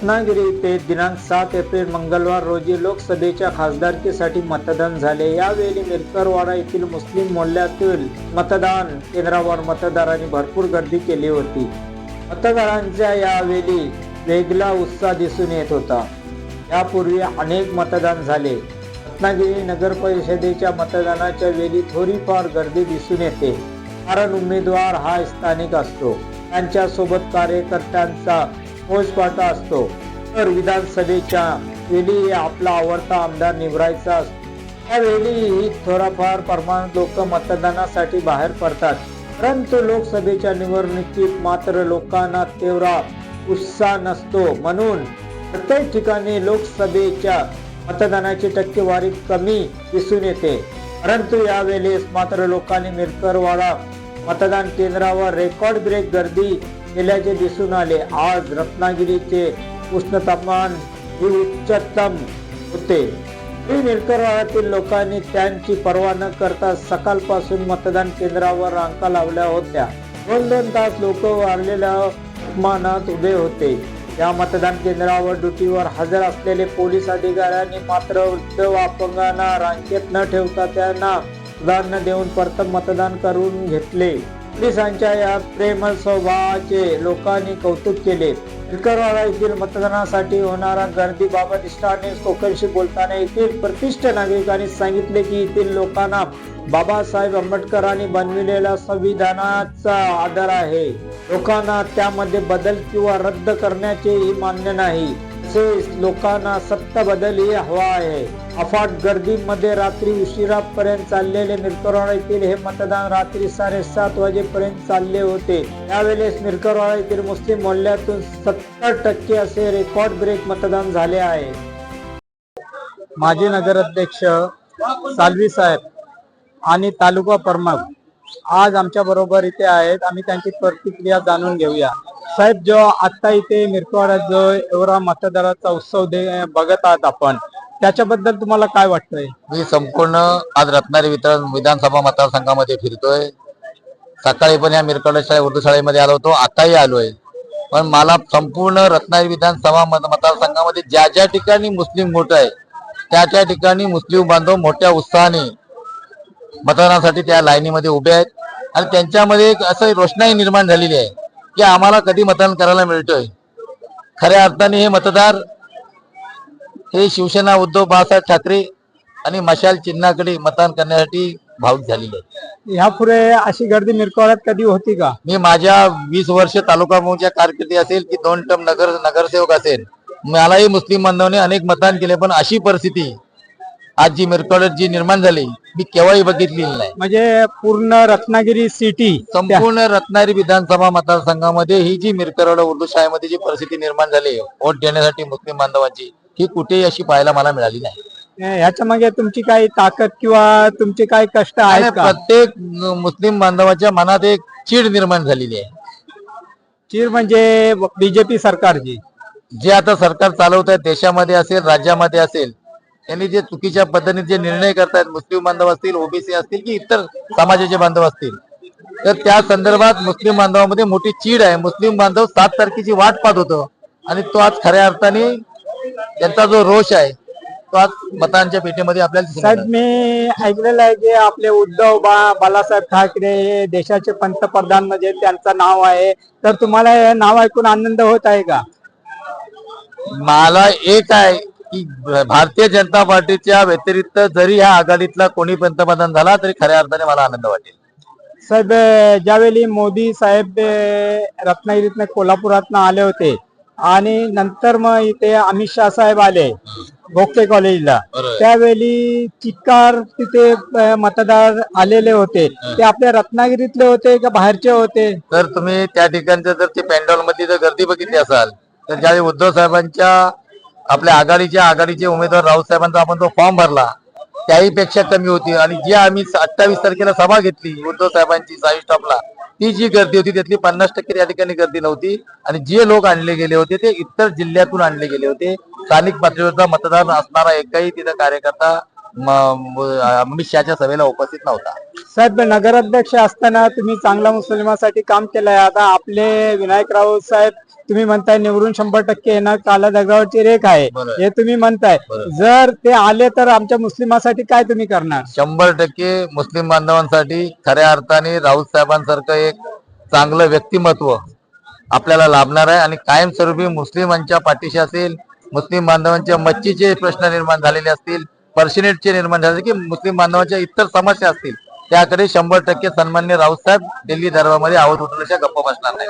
रत्नागिरी येथे दिनांक सात एप्रिल मंगळवार रोजी लोकसभेच्या खासदारकीसाठी मतदान झाले. यावेळी मिरकरवाडा येथील मुस्लिम मोहल्ल्यातील मतदान केंद्रावर मतदारांनी भरपूर गर्दी केली होती. मतदारांच्या यावेळी वेगळा उत्साह दिसून येत होता. यापूर्वी अनेक मतदान झाले. रत्नागिरी नगर परिषदेच्या मतदानाच्या वेळी थोडीफार गर्दी दिसून येते. कारण उमेदवार हा स्थानिक असतो. त्यांच्यासोबत कार्यकर्त्यांचा फौजपाटा असतो. तर विधानसभेच्या वेळी आपला आवडता आमदार निवडायचा असतो. त्यावेळी थोडाफार प्रमाणात लोक मतदानासाठी बाहेर पडतात. परंतु लोकसभेच्या निवडणुकीत मात्र लोकांना तेवढा उत्साह नसतो. म्हणून प्रत्येक ठिकाणी लोकसभेच्या मतदानाची टक्केवारी कमी दिसून येते. परंतु यावेळेस मात्र लोकांनी मिरकरवाडा मतदान केंद्रावर रेकॉर्ड ब्रेक गर्दी केल्याचे दिसून आले. आज रत्नागिरीचे उष्णतापमान हे उच्चतम होते. तरी लोकांनी त्यांची पर्वा न करता सकाळपासून मतदान केंद्रावर रांका लावल्या होत्या. दोन दोन तास लोक वाढलेल्या उपमानात उभे होते. या मतदान केंद्रावर ड्युटीवर हजर असलेले पोलीस अधिकाऱ्यांनी मात्र वृद्ध अपंगांना रांकेत न ठेवता त्यांना उदाहरण देऊन प्रथम मतदान करून घेतले. पोलिसांच्या या प्रेम स्वभावाचे लोकांनी कौतुक केले. विकरवाडा येथील मतदानासाठी होणारा गर्दीबाबत इष्टाने कोकणशी बोलताना येथील प्रतिष्ठ नागरिकांनी सांगितले की येथील लोकांना बाबासाहेब आंबेडकरांनी बनविलेल्या संविधानाचा आदर आहे. लोकांना त्यामध्ये बदल किंवा रद्द करण्याचेही मान्य नाही. तसेच लोकांना सत्ता बदल ही हवा आहे. अफाट गर्दीमध्ये रात्री उशिरापर्यंत चाललेले मिरकरवाडा हे मतदान रात्री साडेसात वाजेपर्यंत चालले होते. त्यावेळेस मिरकरवाडा येथील मुस्लिम मोहल्ल्यातून सत्तर टक्के असे रेकॉर्ड ब्रेक मतदान झाले आहे. माजी नगराध्यक्ष सालवी साहेब आणि तालुका प्रमुख आज आमच्या बरोबर इथे आहेत. आम्ही त्यांची प्रतिक्रिया जाणून घेऊया. साहेब जो आता इथे मिरकवाड्यात जो एवढा मतदाराचा उत्सव दे बघत आहात आपण त्याच्याबद्दल तुम्हाला काय वाटतंय? मी संपूर्ण आज रत्नागिरी वितरण विधानसभा मतदारसंघामध्ये फिरतोय. सकाळी पण या मिरकड उर्दू शाळेमध्ये आलो होतो आताही आलोय. पण मला संपूर्ण रत्नागिरी विधानसभा मत मतदारसंघामध्ये ज्या ज्या ठिकाणी मुस्लिम मोठं आहे त्या त्या ठिकाणी मुस्लिम बांधव मोठ्या उत्साहाने मतदानासाठी त्या लाईनीमध्ये उभे आहेत. आणि त्यांच्यामध्ये एक असं रोषणाई निर्माण झालेली आहे की आम्हाला कधी मतदान करायला मिळतोय. खऱ्या अर्थाने हे मतदार हे शिवसेना उद्धव बाळासाहेब ठाकरे आणि मशाल चिन्हाकडे मतदान करण्यासाठी भावूक झालेले आहेत. ह्यापुढे अशी गर्दी मिरकवाड्यात कधी होती का? मी माझ्या वीस वर्ष तालुका प्रमुखच्या कारकिर्दी असेल की दोन टर्म नगर नगरसेवक असेल मलाही मुस्लिम बांधवांनी अनेक मतदान केले पण अशी परिस्थिती आज जी मिरकवाड्यात जी निर्माण झाली मी केव्हाही बघितलेली नाही. म्हणजे पूर्ण रत्नागिरी सिटी संपूर्ण रत्नागिरी विधानसभा मतदारसंघामध्ये ही जी मिरकरवाडा उर्दू शाळेमध्ये जी परिस्थिती निर्माण झाली वोट देण्यासाठी मुस्लिम बांधवांची ही कुठेही अशी पाहायला मला मिळाली नाही. ह्याच्या मागे तुमची काही ताकद किंवा तुमचे काही कष्ट आणि आहेत का? प्रत्येक मुस्लिम बांधवाच्या मनात एक चीड निर्माण झालेली आहे. चीर म्हणजे बीजेपी सरकारची. जे आता सरकार चालवत आहे देशामध्ये असेल राज्यामध्ये असेल त्यांनी जे चुकीच्या पद्धतीने जे निर्णय करतायत मुस्लिम बांधव असतील ओबीसी असतील की इतर समाजाचे बांधव असतील तर त्या संदर्भात मुस्लिम बांधवामध्ये मोठी चीड आहे. मुस्लिम बांधव सात तारखेची वाट पाहत होतो आणि तो आज खऱ्या अर्थाने त्यांचा जो रोष आहे तो आज मतांच्या पेटीमध्ये आपल्याला दिसून साहेब. मी ऐकलेलं आहे की आपले उद्धव बा बालासाहेब ठाकरे हे देशाचे पंतप्रधान म्हणजे त्यांचं नाव आहे. तर तुम्हाला हे नाव ऐकून आनंद होत आहे का? मला एक आहे की भारतीय जनता पार्टीच्या व्यतिरिक्त जरी ह्या आघाडीतला कोणी पंतप्रधान झाला तरी खऱ्या अर्थाने मला आनंद वाटेल. साहेब ज्यावेळी मोदी साहेब रत्नागिरीतनं कोल्हापुरातनं आले होते आणि नंतर मग इथे अमित शहा साहेब आले भोगटे कॉलेजला. त्यावेळी चिक्कार तिथे मतदार आलेले होते. ते आपल्या रत्नागिरीतले होते का बाहेरचे होते? तर तुम्ही त्या ठिकाणचं जर ते पॅन्डॉलमध्ये जर गर्दी बघितली असाल तर ज्यावेळी उद्धव साहेबांच्या आपल्या आघाडीच्या आघाडीचे उमेदवार राऊत साहेबांचा आपण तो फॉर्म भरला त्याही पेक्षा कमी होती. आणि जी आम्ही अठ्ठावीस तारखेला सभा घेतली उद्धव साहेबांची साई स्टॉपला ती जी गर्दी होती त्यातली पन्नास टक्के त्या ठिकाणी गर्दी नव्हती. आणि जे लोक आणले गेले होते ते इतर जिल्ह्यातून आणले गेले होते. स्थानिक पातळीवरचा मतदान असणारा एकही तिथं कार्यकर्ता अमित शहाच्या सभेला उपस्थित नव्हता. साहेब नगराध्यक्ष असताना तुम्ही चांगला मुस्लिमासाठी काम केलंय. आता आपले विनायक राऊत साहेब तुम्ही म्हणताय निवडून शंभर टक्के येणार काला दगडावरची रेख आहे बरोबर. हे तुम्ही म्हणताय बरोबर. जर ते आले तर आमच्या मुस्लिमासाठी काय तुम्ही करणार शंभर टक्के मुस्लिम बांधवांसाठी खऱ्या अर्थाने राऊत साहेबांसारखं एक चांगलं व्यक्तिमत्व आपल्याला लाभणार आहे आणि कायमस्वरूपी मुस्लिमांच्या पाठीशी असेल मुस्लिम बांधवांच्या मच्छीचे प्रश्न निर्माण झालेले असतील पर्शिनेटचे निर्माण झाले की मुस्लिम बांधवांच्या इतर समस्या असतील त्याकडे शंभर टक्के सन्मान्य राऊत साहेब दिल्ली दरबारमध्ये आवत उठल्याच्या गप्पा बसणार नाही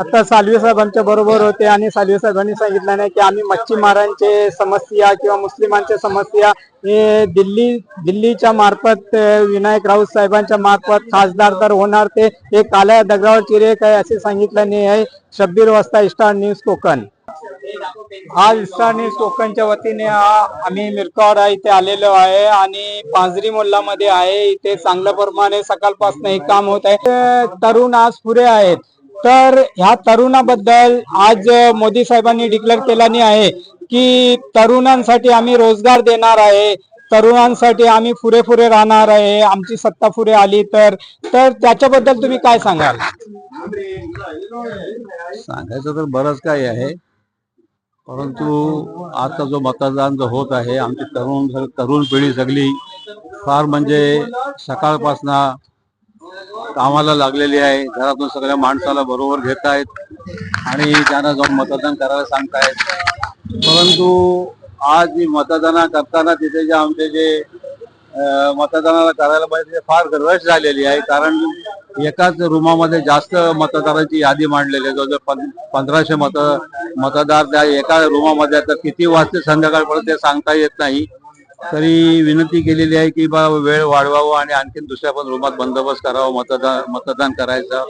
आता सालवे साहेबांच्या बरोबर होते आणि सालवे साहेबांनी सांगितलं नाही की आम्ही मच्छीमारांचे समस्या किंवा मुस्लिमांच्या समस्या हे दिल्ली दिल्लीच्या मार्फत विनायक राऊत साहेबांच्या मार्फत खासदार तर होणार ते हे काल्या दगडावर चिरे आहे असे नाही आहे. शब्बीर वाजता स्टार न्यूज कोकण. आज स्टार न्यूज कोकणच्या वतीने आम्ही मिरकावाडा इथे आलेलो आहे आणि पांजरी मोल्लामध्ये आहे. इथे चांगल्या प्रमाणे सकाळपासून हे काम होत आहे. तरुण आज पुरे आहेत. तर ह्या तरुणाबद्दल आज मोदी साहेबांनी डिक्लेअर केल्याने आहे की तरुणांसाठी आम्ही रोजगार देणार आहे. तरुणांसाठी आम्ही पुरेपुरे राहणार आहे. आमची सत्ता पुरे आली तर तर त्याच्याबद्दल तुम्ही काय सांगाल? सांगायचं तर बरंच काही आहे. परंतु आता जो मतदान जो होत आहे आमची तरुण तरुण पिढी सगळी फार म्हणजे सकाळपासनं कामाला लागलेली आहे. घरातून सगळ्या माणसाला बरोबर घेत आहेत. आणि त्यांना जाऊन मतदान करायला सांगतायत परंतु आज जी मतदाना करताना तिथे जे आमचे जे मतदानाला करायला पाहिजे ते फार रश झालेली आहे. कारण एकाच रूमामध्ये जास्त मतदारांची यादी मांडलेली आहे. जवळजवळ पंधराशे मत मतदार त्या एका रूमामध्ये. तर किती वाजते संध्याकाळपर्यंत ते सांगता येत नाही. तरी विनंती केलेली आहे की बा वेळ वाढवावं आणि आणखीन दुसऱ्या पण रूमात बंदोबस्त करावा मतदान मतदान करायचं.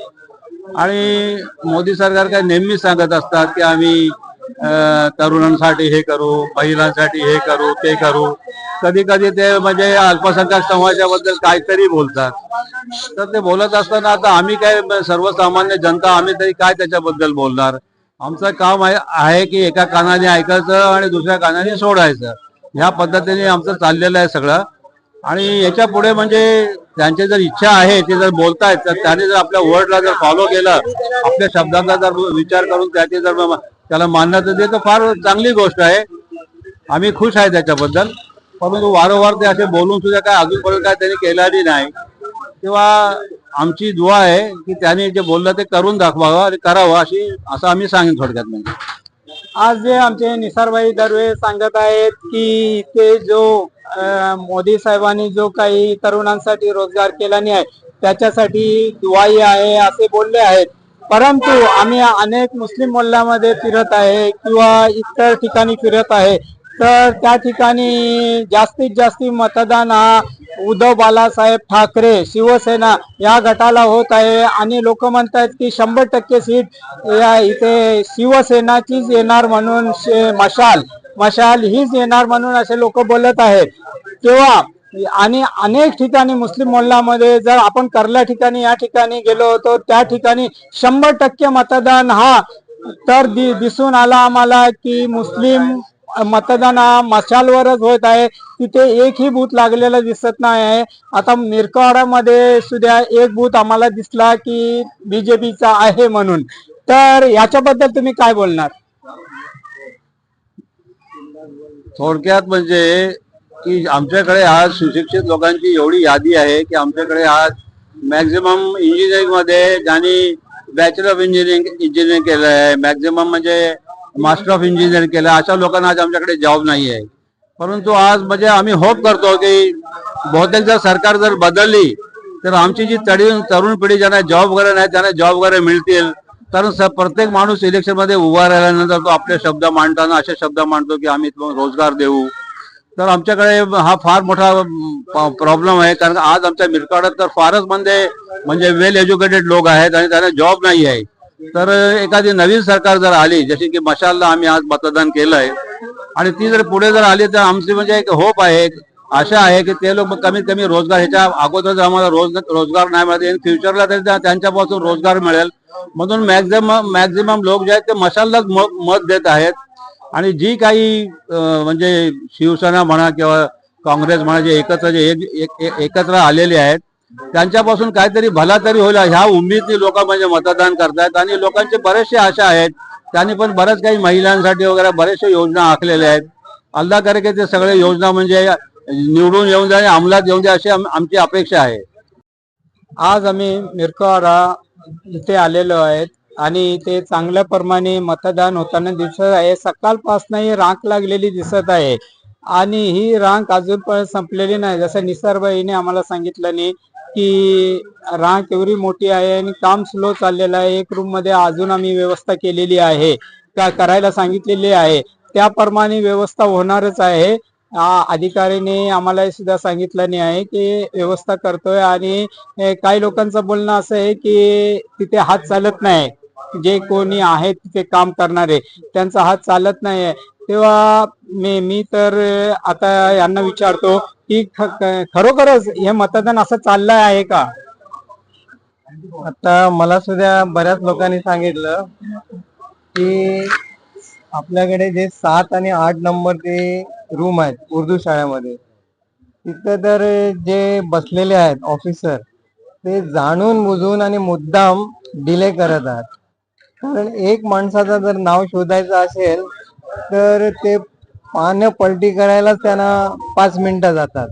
आणि मोदी सरकार काय नेहमीच सांगत असतात की आम्ही तरुणांसाठी हे करू महिलांसाठी हे करू ते करू. कधी कधी ते म्हणजे अल्पसंख्याक समाजाबद्दल काहीतरी बोलतात. तर ते बोलत असताना आता आम्ही काय सर्वसामान्य जनता आम्ही तरी काय त्याच्याबद्दल बोलणार? आमचं काम आहे की एका कानाने ऐकायचं आणि दुसऱ्या कानाने सोडायचं. ह्या पद्धतीने आमचं चाललेलं आहे सगळं. आणि याच्यापुढे म्हणजे त्यांची जर इच्छा आहे ते जर बोलतायत तर त्याने जर आपल्या वर्डला जर फॉलो केलं आपल्या शब्दांचा जर विचार करून त्याचे जर त्याला मान्यता दिली तर फार चांगली गोष्ट आहे. आम्ही खुश आहे त्याच्याबद्दल. परंतु वारंवार ते असे बोलून सुद्धा काय अजूनपर्यंत काय त्यांनी केलं नाही. तेव्हा आमची दुआ आहे की त्यांनी जे बोललं ते करून दाखवावं आणि करावं अशी असं आम्ही सांगेन थोडक्यात म्हणजे. आज जे आमचे निसारबाई दर्वे सांगत आहेत की इथे जो मोदी साहेबांनी जो काही तरुणांसाठी रोजगार केला नाही आहे त्याच्यासाठी दुवाई आहे असे बोलले आहेत. परंतु आम्ही अनेक मुस्लिम मोल्ल्यामध्ये फिरत आहे किंवा इतर ठिकाणी फिरत आहे. तर त्या ठिकाणी जास्तीत जास्त मतदान हा उद्धव बालासाहेब ठाकरे शिवसेना या गटाला होत आहे. आणि लोक म्हणतात की शंभर टक्के सीट या इथे शिवसेनाचीच येणार म्हणून शे- मशाल मशाल हीच येणार म्हणून असे लोक बोलत आहेत. तेव्हा आणि अनेक ठिकाणी मुस्लिम मोहल्ल्यामध्ये जर आपण करल्या ठिकाणी या ठिकाणी गेलो होतो त्या ठिकाणी शंभर टक्के मतदान हा तर दि, दिसून आला आम्हाला की मुस्लिम मतदान हा मशालवरच होत आहे. तिथे एकही बूथ लागलेला दिसत नाही आहे. आता निरकवाडामध्ये सुद्धा एक बूथ आम्हाला दिसला की बीजेपीचा आहे म्हणून. तर याच्याबद्दल तुम्ही काय बोलणार? थोडक्यात म्हणजे की आमच्याकडे आज सुशिक्षित लोकांची एवढी यादी आहे की आमच्याकडे आज मॅक्झिमम इंजिनिअरिंगमध्ये ज्यांनी बॅचलर ऑफ इंजिनिअरिंग इंजिनिअरिंग केलं आहे. मॅक्झिमम म्हणजे मास्टर ऑफ इंजिनिअरिंग केलं. अशा लोकांना आज आमच्याकडे जॉब नाही आहे. परंतु आज म्हणजे आम्ही होप करतो की बहुतेक जर सरकार जर बदलली तर आमची जी तडी तरुण पिढी ज्यांना जॉब वगैरे नाही त्यांना जॉब वगैरे मिळतील. कारण प्रत्येक माणूस इलेक्शनमध्ये उभा राहिल्यानंतर तो आपले शब्द मांडताना असे शब्द मांडतो की आम्ही रोजगार देऊ. तर आमच्याकडे हा फार मोठा प्रॉब्लेम आहे. कारण आज आमच्या मिरकाडात तर फारच म्हणजे म्हणजे वेल एज्युकेटेड लोक आहेत आणि त्यांना जॉब नाही आहे. तर एखादी नवीन सरकार जर आली जशी की मशालला आम्ही आज मतदान केलंय आणि ती जर पुढे जर आली तर आमची म्हणजे एक होप आहे आशा आहे की ते लोक कमीत कमी रोजगार ह्याच्या अगोदर जर आम्हाला रोज रोजगार नाही मिळत फ्युचरला तरी त्यांच्यापासून रोजगार मिळेल. म्हणून मॅक्झिमम मॅक्झिमम लोक जे आहेत ते मशाललाच मत देत आहेत. आणि जी काही म्हणजे शिवसेना म्हणा किंवा काँग्रेस म्हणा जे एकत्र जे एकत्र आलेले आहेत त्यांच्यापासून काहीतरी भला तरी होईल. ह्या उमेदनी लोक म्हणजे मतदान करतायत आणि लोकांचे बरेचसे आशा आहेत. त्यांनी पण बऱ्याच काही महिलांसाठी वगैरे बऱ्याचशा योजना आखलेल्या आहेत. अल्ला करे की ते सगळे योजना म्हणजे निवडून येऊन द्या आणि अंमलात येऊन द्या अशी आमची अपेक्षा आहे. आज आम्ही मिरकवाडा इथे आलेलो आहेत आणि इथे चांगल्या प्रमाणे मतदान होताना दिसत आहे. सकाळपासून ही रांग लागलेली दिसत आहे आणि ही रांग अजून पण संपलेली नाही. जसं निसर्गबाईने आम्हाला सांगितलं नाही. की रांग एवढी मोठी आहे आणि काम स्लो चाललेलं आहे. एक रूममध्ये अजून आम्ही व्यवस्था केलेली आहे. का करायला सांगितलेली आहे. त्याप्रमाणे व्यवस्था होणारच आहे. अधिकाऱ्याने आम्हाला सुद्धा सांगितलं नाही आहे की व्यवस्था करतोय आणि काही लोकांचं बोलणं असं आहे की तिथे हात चालत नाही. जे कोणी आहेत तिथे काम करणारे त्यांचा हात चालत नाही तेव्हा मी मी तर आता यांना विचारतो की खरोखरच हे मतदान असं चाललं आहे का? आता मला सुद्धा बऱ्याच लोकांनी सांगितलं की आपल्याकडे जे सात आणि आठ नंबर ते रूम आहेत उर्दू शाळेमध्ये तिथं तर जे बसलेले आहेत ऑफिसर ते जाणून बुजून आणि मुद्दाम डिले करत आहेत. कारण एक माणसाचं जर नाव शोधायचं असेल तर ते पानं पलटी करायलाच त्यांना पाच मिनिटं जातात.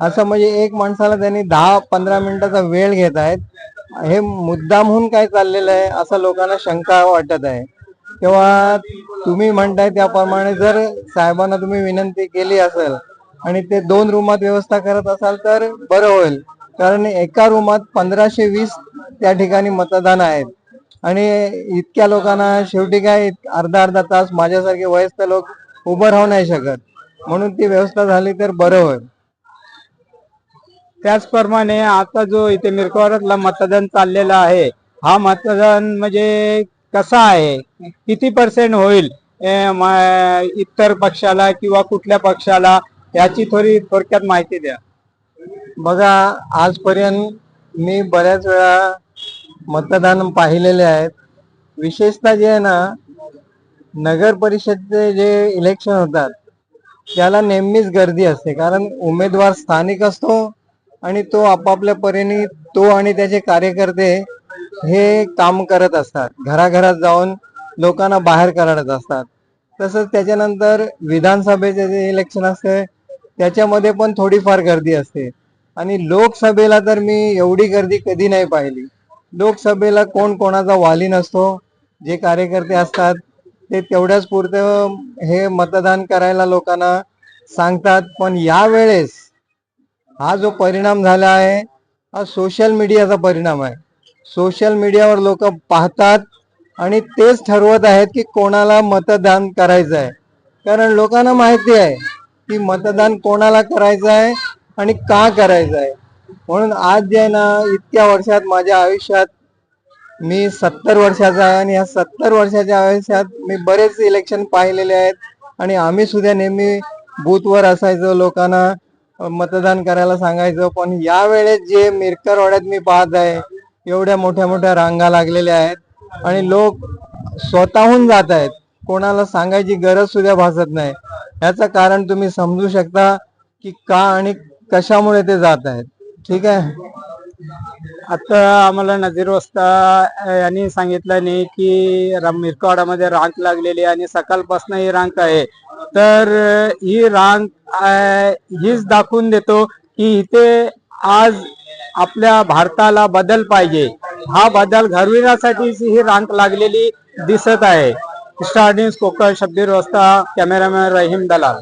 असं म्हणजे एक माणसाला त्यांनी दहा पंधरा मिनिटाचा वेळ घेत आहेत. हे मुद्दामहून काय चाललेलं आहे असं लोकांना शंका वाटत आहे. तेव्हा तुम्ही म्हणताय त्याप्रमाणे जर साहेबांना तुम्ही विनंती केली असेल आणि ते दोन रूमात व्यवस्था करत असाल तर बरं होईल. कारण एका रूमात पंधराशे वीस त्या ठिकाणी मतदान आहेत. आणि इतक्या लोकांना शेवटी काय अर्धा अर्धा तास माझ्यासारखे वयस्क लोक उभं राहू नाही शकत. म्हणून ती व्यवस्था झाली तर बरं होईल. त्याचप्रमाणे आता जो इथे मिरकवाड्यातला मतदान चाललेला आहे हा मतदान म्हणजे कसा आहे? किती पर्सेंट होईल? इतर पक्षाला किंवा कुठल्या पक्षाला याची थोडी थोडक्यात माहिती द्या. बघा आजपर्यंत मी बऱ्याच वेळा मतदान पाहिलेले आहेत. विशेषतः जे आहे ना नगर परिषदचे जे इलेक्शन होतात त्याला नेहमीच गर्दी असते. कारण उमेदवार स्थानिक असतो आणि तो आपापल्या परीने तो आणि त्याचे कार्यकर्ते हे काम करत असतात. घराघरात जाऊन लोकांना बाहेर काढत असतात. तसंच त्याच्यानंतर विधानसभेचे जे इलेक्शन असते त्याच्यामध्ये पण थोडीफार गर्दी असते. आणि लोकसभेला तर मी एवढी गर्दी कधी नाही पाहिली. लोकसभेला कोण कोणाचा वाली नसतो जे कार्यकर्ते असतात ते तेवढ्याच पुरतं हे मतदान करायला लोकांना सांगतात. पण यावेळेस हा जो परिणाम झाला आहे हा सोशल मीडियाचा परिणाम आहे. सोशल मीडियावर लोक पाहतात आणि तेच ठरवत आहेत की कोणाला मतदान करायचं आहे. कारण लोकांना माहिती आहे की मतदान कोणाला करायचं आहे आणि का करायचं आहे. म्हणून आज जे आहे ना इतक्या वर्षात माझ्या आयुष्यात मी सत्तर वर्षाचा आहे आणि या सत्तर वर्षाच्या आयुष्यात मी बरेच इलेक्शन पाहिलेले आहेत. आणि आम्ही सुद्धा नेहमी बूथवर असायचो लोकांना मतदान करायला सांगायचो. पण यावेळेस जे मिरकरवाड्यात मी पाहत आहे एवढ्या मोठ्या मोठ्या रांगा लागलेल्या आहेत आणि लोक स्वतःहून जात आहेत. कोणाला सांगायची गरज सुद्धा भासत नाही. याचं कारण तुम्ही समजू शकता की का आणि कशामुळे ते जात आहेत. ठीक आहे. आता आम्हाला नजीर वस्ता यांनी सांगितलं नाही की मिरकवाडामध्ये रांग लागलेली आहे आणि सकाळपासून ही रांग आहे. तर ही रांग हीच दाखवून देतो की इथे आज आपल्या भारताला बदल पाहिजे. हा बदल घडविण्यासाठी ही रांग लागलेली दिसत आहे. Starting Konkan Shabbir Vasta cameraman Rahim Dalal.